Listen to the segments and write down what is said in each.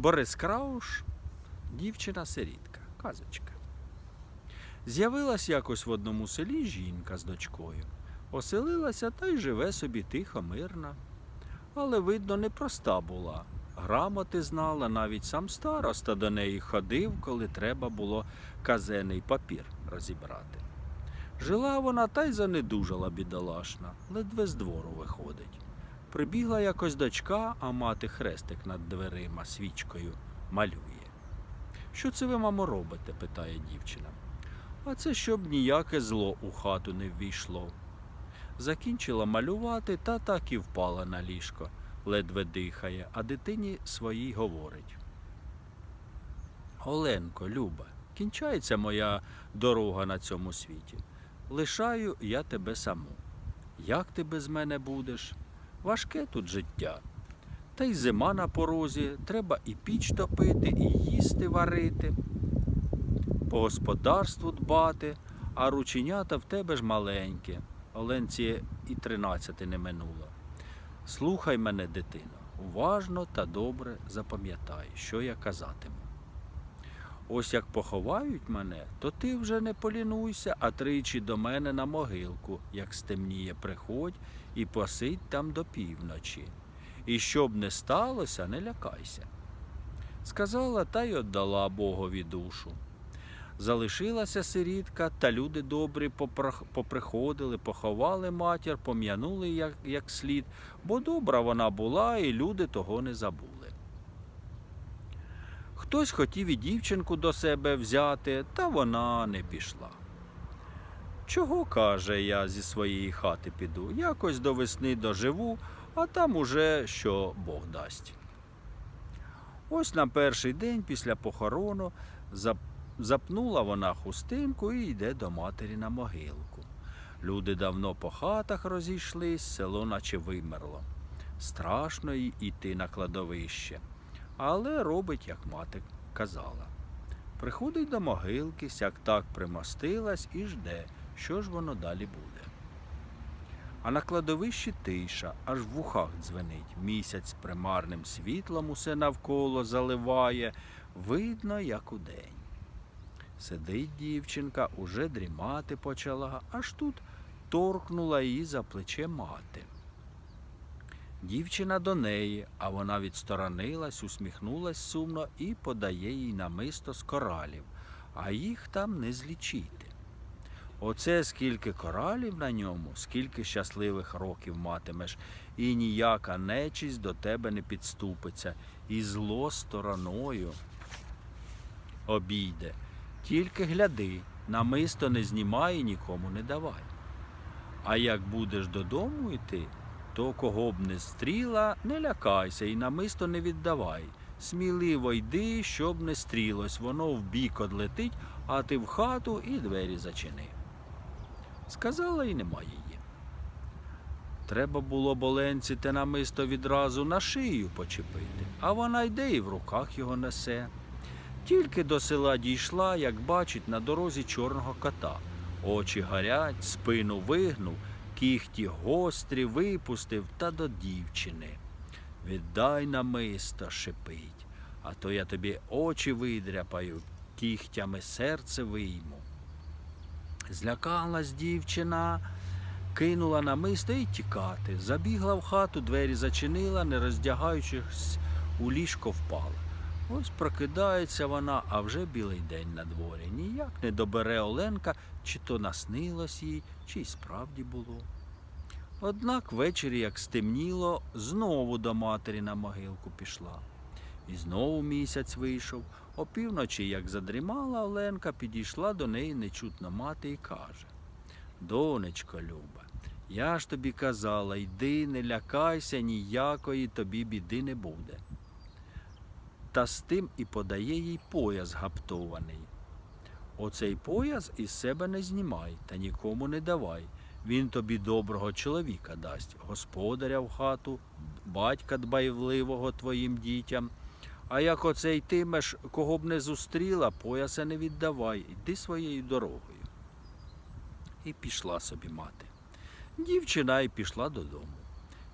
Борис Крауш, дівчина-сирітка, казочка. З'явилась якось в одному селі жінка з дочкою. Оселилася та й живе собі тихо, мирно. Але, видно, непроста була. Грамоти знала, навіть сам староста до неї ходив, коли треба було казений папір розібрати. Жила вона та й занедужала бідолашна, ледве з двору виходить. Прибігла якось дочка, а мати хрестик над дверима свічкою малює. Що це ви, мамо, робите? питає дівчина. А це щоб ніяке зло у хату не ввійшло. Закінчила малювати та так і впала на ліжко, ледве дихає, а дитині своїй говорить. Оленко, Люба, кінчається моя дорога на цьому світі. Лишаю я тебе саму. Як ти без мене будеш? Важке тут життя. Та й зима на порозі, треба і піч топити, і їсти варити, по господарству дбати, а рученята в тебе ж маленькі. Оленці і тринадцяти не минуло. Слухай мене, дитино, уважно та добре запам'ятай, що я казатиму. Ось як поховають мене, то ти вже не полінуйся, а тричі до мене на могилку, як стемніє, приходь і посидь там до півночі. І щоб не сталося, не лякайся. Сказала та й отдала Богові душу. Залишилася сирітка, та люди добрі поприходили, поховали матір, пом'янули як, як слід, бо добра вона була, і люди того не забули. Хтось хотів і дівчинку до себе взяти, та вона не пішла. Чого, каже, я зі своєї хати піду? Якось до весни доживу, а там уже що Бог дасть. Ось на перший день після похорону запнула вона хустинку і йде до матері на могилку. Люди давно по хатах розійшлись, село наче вимерло. Страшно їй іти на кладовище, але робить, як мати казала. Приходить до могилки, сяк так примостилась і жде, що ж воно далі буде. А на кладовищі тиша, аж в ухах дзвенить. Місяць примарним світлом усе навколо заливає, видно, як удень. Сидить дівчинка, уже дрімати почала, аж тут торкнула її за плече мати. Дівчина до неї, а вона відсторонилась, усміхнулась сумно і подає їй намисто з коралів, а їх там не злічити. Оце скільки коралів на ньому, скільки щасливих років матимеш, і ніяка нечість до тебе не підступиться, і зло стороною обійде. Тільки гляди, намисто не знімай і нікому не давай. А як будеш додому йти, то кого б не стріла, не лякайся і намисто не віддавай. Сміливо йди, щоб не стрілось, воно в бік одлетить, а ти в хату і двері зачини. Сказала і нема її. Треба було боленці те намисто відразу на шию почепити, а вона йде і в руках його несе. Тільки до села дійшла, як бачить, на дорозі чорного кота. Очі горять, спину вигнув, кіхті гострі випустив та до дівчини. Віддай намисто, шипить, а то я тобі очі видряпаю, кігтями серце вийму. Злякалась дівчина, кинула намисто і тікати. Забігла в хату, двері зачинила, не роздягаючись, у ліжко впала. Ось прокидається вона, а вже білий день на дворі. Ніяк не добере Оленка, чи то наснилось їй, чи й справді було. Однак ввечері, як стемніло, знову до матері на могилку пішла. І знову місяць вийшов. Опівночі, як задрімала Оленка, підійшла до неї нечутно мати і каже: Донечко Люба, я ж тобі казала, йди, не лякайся, ніякої тобі біди не буде. Та з тим і подає їй пояс гаптований. Оцей пояс із себе не знімай та нікому не давай. Він тобі доброго чоловіка дасть, господаря в хату, батька дбайливого твоїм дітям. А як оце йтимеш, кого б не зустріла, пояса не віддавай, йди своєю дорогою. І пішла собі мати. Дівчина й пішла додому.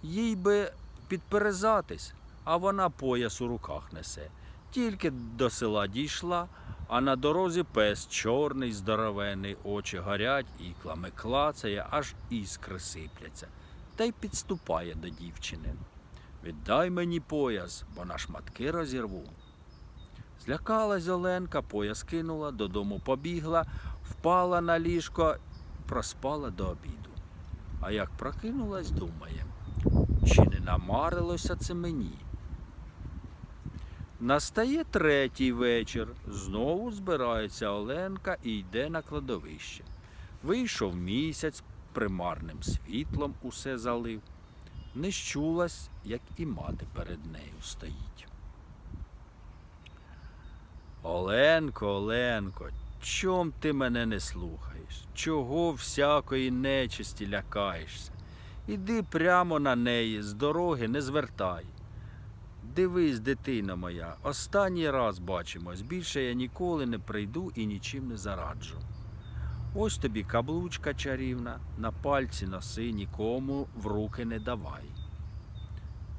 Їй би підперезатись, а вона пояс у руках несе. Тільки до села дійшла, а на дорозі пес чорний, здоровений, очі горять, іклами клацає, аж іскри сипляться, та й підступає до дівчини. Віддай мені пояс, бо на шматки розірву. Злякалась Оленка, пояс кинула, додому побігла, впала на ліжко, проспала до обіду. А як прокинулась, думає, чи не намарилося це мені? Настає третій вечір. Знову збирається Оленка і йде на кладовище. Вийшов місяць, примарним світлом усе залив. Не щулась, як і мати перед нею стоїть. Оленко, Оленко, чом ти мене не слухаєш? Чого всякої нечисті лякаєшся? Іди прямо на неї, з дороги не звертай. Дивись, дитина моя, останній раз бачимось. Більше я ніколи не прийду і нічим не зараджу. Ось тобі каблучка чарівна, на пальці носи, нікому в руки не давай.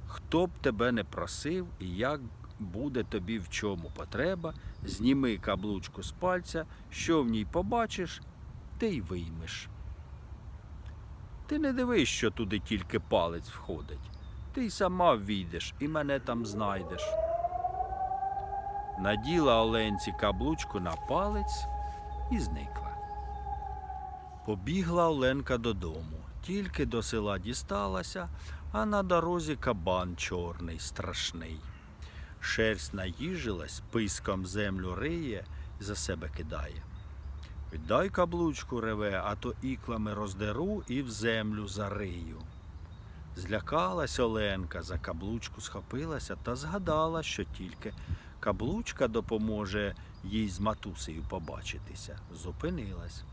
Хто б тебе не просив і як буде тобі в чому потреба, зніми каблучку з пальця, що в ній побачиш, ти й виймеш. Ти не дивись, що туди тільки палець входить. Ти й сама ввійдеш і мене там знайдеш. Наділа Оленці каблучку на палець і зникла. Побігла Оленка додому, тільки до села дісталася, а на дорозі кабан чорний, страшний. Шерсть наїжилась, писком землю риє і за себе кидає. Віддай каблучку реве, а то іклами роздеру і в землю зарию. Злякалась Оленка, за каблучку схопилася та згадала, що тільки каблучка допоможе їй з матусею побачитися. Зупинилась.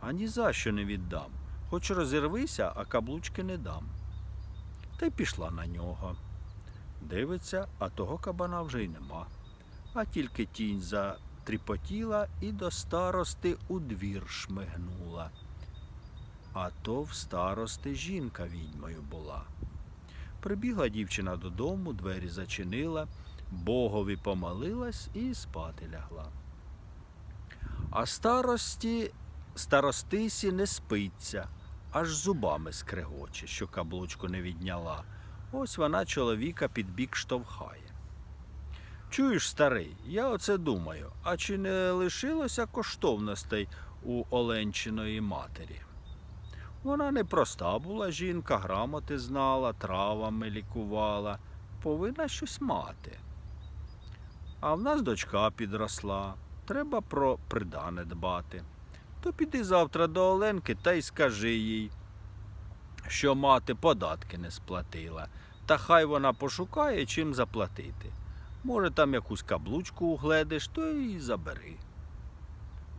А ні за що не віддам. Хоч розірвися, а каблучки не дам. Та й пішла на нього. Дивиться, а того кабана вже й нема. А тільки тінь затріпотіла і до старости у двір шмигнула. А то в старости жінка відьмою була. Прибігла дівчина додому, двері зачинила, богові помолилась і спати лягла. А старості, старостисі не спиться, аж зубами скрегоче, що каблучку не відняла. Ось вона чоловіка під бік штовхає. Чуєш, старий, я оце думаю, а чи не лишилося коштовностей у Оленчиної матері? Вона не проста була жінка, грамоти знала, травами лікувала, повинна щось мати. А в нас дочка підросла, треба про придане дбати. То піди завтра до Оленки та й скажи їй, що мати податки не сплатила, та хай вона пошукає, чим заплатити. Може, там якусь каблучку угледиш, то й забери.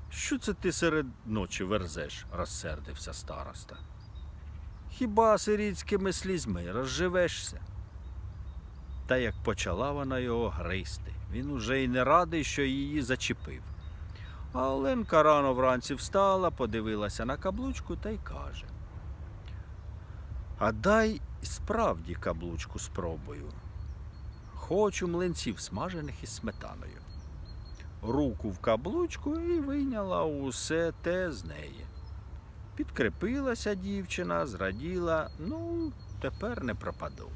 Що це ти серед ночі верзеш? розсердився староста. Хіба сирітськими слізьми розживешся? Та як почала вона його гризти, він уже й не радий, що її зачепив. А Оленка рано вранці встала, подивилася на каблучку та й каже. А дай справді каблучку спробую. Хочу млинців смажених із сметаною. Руку в каблучку і вийняла усе те з неї. Підкрепилася дівчина, зраділа, ну, тепер не пропаду.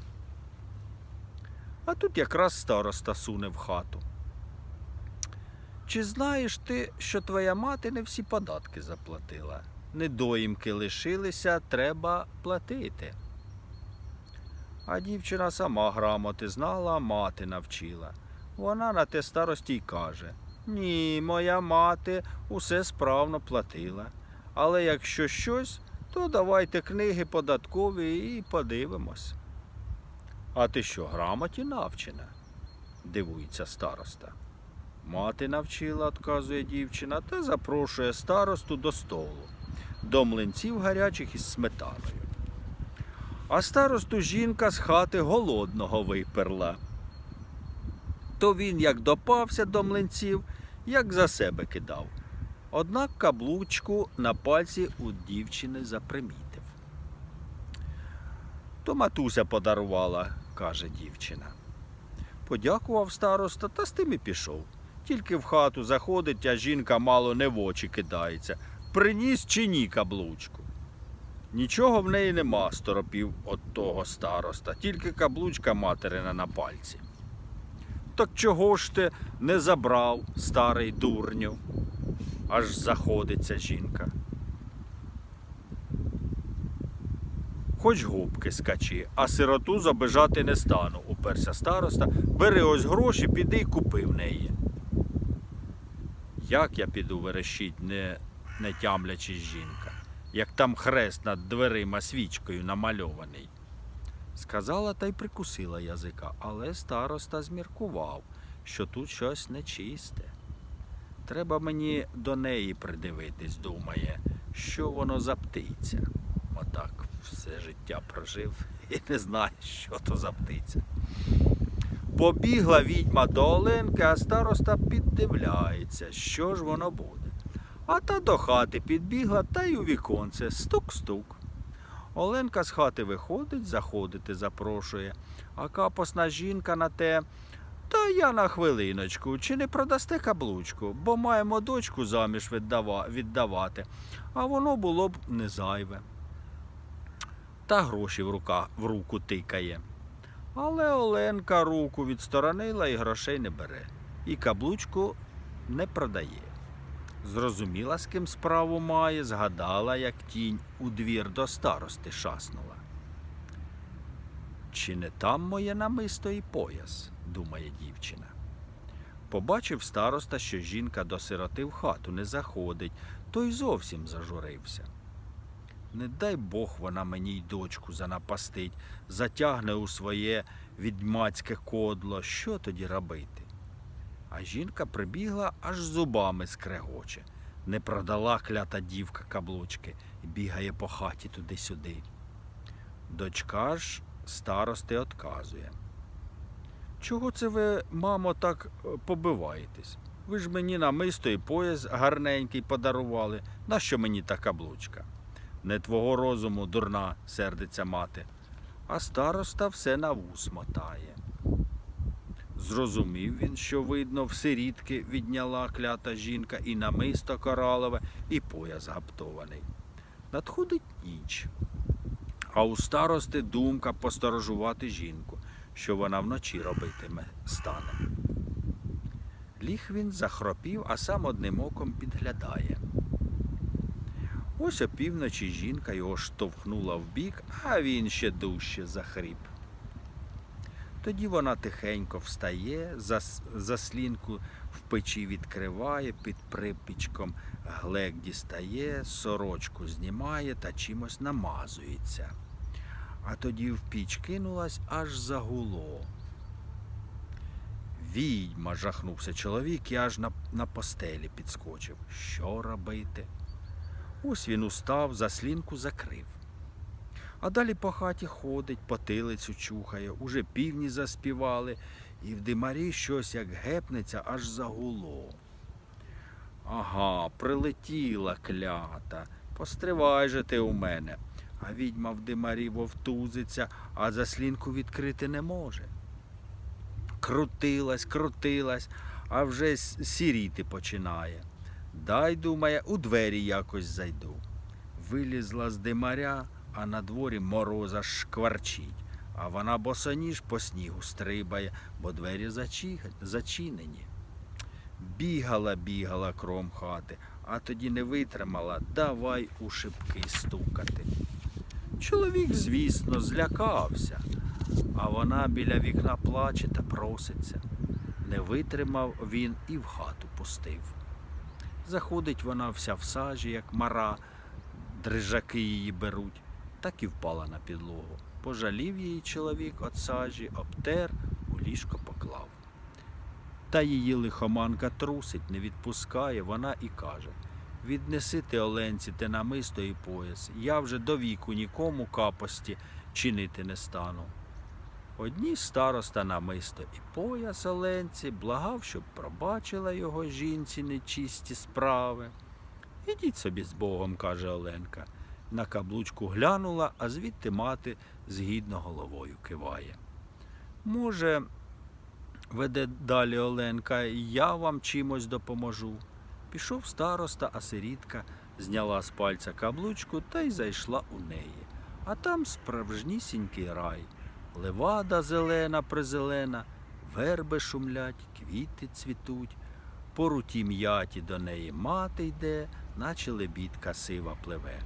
А тут якраз староста суне в хату. Чи знаєш ти, що твоя мати не всі податки заплатила? Недоїмки лишилися, треба платити. А дівчина сама грамоти знала, мати навчила. Вона на те старості й каже: Ні, моя мати усе справно платила. Але якщо щось, то давайте книги податкові і подивимось. А ти що, грамоті навчена? дивується староста. Мати навчила, отказує дівчина, та запрошує старосту до столу, до млинців гарячих із сметаною. А старосту жінка з хати голодного виперла. То він як допався до млинців, як за себе кидав. Однак каблучку на пальці у дівчини запримітив. То матуся подарувала, каже дівчина. Подякував староста та з тим і пішов. Тільки в хату заходить, а жінка мало не в очі кидається. Приніс чи ні каблучку. Нічого в неї нема, сторопів от того староста, тільки каблучка материна на пальці. Так чого ж ти не забрав, старий дурню? Аж заходиться жінка. Хоч губки скачи, а сироту забижати не стану, уперся староста. Бери ось гроші, піди й купи в неї. Як я піду верещить, не, не тямлячись жінка, як там хрест над дверима свічкою намальований. Сказала та й прикусила язика, але староста зміркував, що тут щось нечисте. Треба мені до неї придивитись, думає, що воно за птиця. Отак все життя прожив і не знає, що то за птиця. Побігла відьма до Оленки, а староста піддивляється, що ж воно буде. А та до хати підбігла та й у віконце стук-стук. Оленка з хати виходить, заходити запрошує, а капосна жінка на те. Та я на хвилиночку, чи не продасте каблучку, бо маємо дочку заміж віддавати, а воно було б не зайве. Та гроші в, рука, в руку тикає. Але Оленка руку відсторонила і грошей не бере, і каблучку не продає. Зрозуміла, з ким справу має, згадала, як тінь у двір до старости шаснула. Чи не там моє намисто і пояс, думає дівчина. Побачив староста, що жінка до сироти в хату не заходить, то й зовсім зажурився. Не дай Бог вона мені й дочку занапастить, затягне у своє відьмацьке кодло. Що тоді робити? А жінка прибігла, аж зубами скрегоче. Не продала клята дівка каблучки і бігає по хаті туди-сюди. Дочка ж старости отказує. Чого це ви, мамо, так е, побиваєтесь? Ви ж мені намисто і пояс гарненький подарували. Нащо мені та каблучка? Не твого розуму, дурна, сердиться мати. А староста все на вус мотає. Зрозумів він, що видно, в сирітки відняла клята жінка і намисто коралове, і пояс гаптований. Надходить ніч. А у старости думка посторожувати жінку, що вона вночі робитиме стане. Ліг він захропів, а сам одним оком підглядає. Ось опівночі жінка його штовхнула вбік, а він ще дужче захріп. Тоді вона тихенько встає, заслінку в печі відкриває, під припічком глек дістає, сорочку знімає та чимось намазується. А тоді в піч кинулась, аж загуло. Відьма, жахнувся чоловік і аж на, на постелі підскочив. Що робити? Ось він устав, заслінку закрив. А далі по хаті ходить, потилицю чухає, уже півні заспівали, і в димарі щось як гепнеться, аж загуло. Ага, прилетіла клята. Постривай же ти у мене. А відьма в димарі вовтузиться, а заслінку відкрити не може. Крутилась, крутилась, а вже сіріти починає. Дай, думає, у двері якось зайду. Вилізла з димаря, а на дворі мороза шкварчить, а вона босоніж по снігу стрибає, бо двері зачинені. Бігала, бігала кром хати, а тоді не витримала, давай у шибки стукати. Чоловік, звісно, злякався, а вона біля вікна плаче та проситься. Не витримав він і в хату пустив. Заходить вона вся в сажі, як мара, дрижаки її беруть, так і впала на підлогу. Пожалів її чоловік от сажі, обтер, у ліжко поклав. Та її лихоманка трусить, не відпускає, вона і каже Віднеси ти Оленці те намисто і пояс. Я вже до віку нікому капості чинити не стану. Одні староста намисто і пояс Оленці благав, щоб пробачила його жінці нечисті справи. Ідіть собі з Богом, каже Оленка. На каблучку глянула, а звідти мати згідно головою киває. Може, Веде далі Оленка, я вам чимось допоможу. Пішов староста, а сирітка зняла з пальця каблучку та й зайшла у неї. А там справжнісінький рай. Левада зелена призелена, верби шумлять, квіти цвітуть. По руті м'яті до неї мати йде, наче лебідка сива пливе.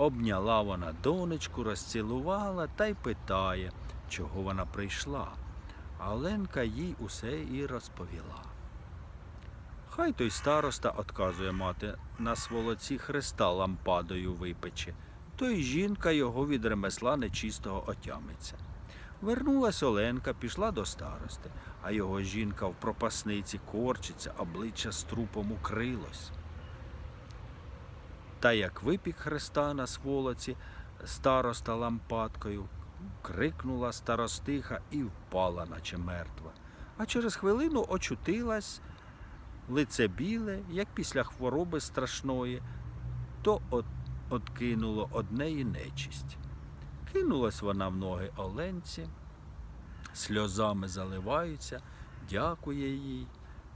Обняла вона донечку, розцілувала та й питає, чого вона прийшла. А Оленка їй усе і розповіла. Хай той староста, отказує мати, на сволоці Христа лампадою випече, то й жінка його від ремесла нечистого отямиться. Вернулась Оленка, пішла до старости, а його жінка в пропасниці корчиться, обличчя з трупом укрилось. Та як випік Христа на сволоці староста лампадкою, крикнула старостиха і впала, наче мертва. А через хвилину очутилась лице біле, як після хвороби страшної, то от, откинуло однеї нечисть. Кинулась вона в ноги Оленці, сльозами заливаються, дякує їй.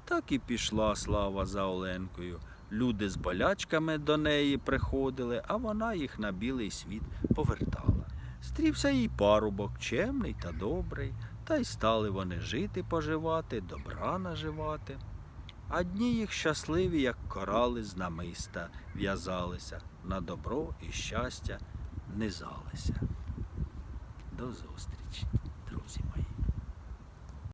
Так і пішла слава за Оленкою. Люди з болячками до неї приходили, а вона їх на білий світ повертала. Стрівся їй парубок, чемний та добрий, та й стали вони жити поживати, добра наживати. А дні їх щасливі, як корали з намиста, в'язалися, на добро і щастя низалися. До зустрічі!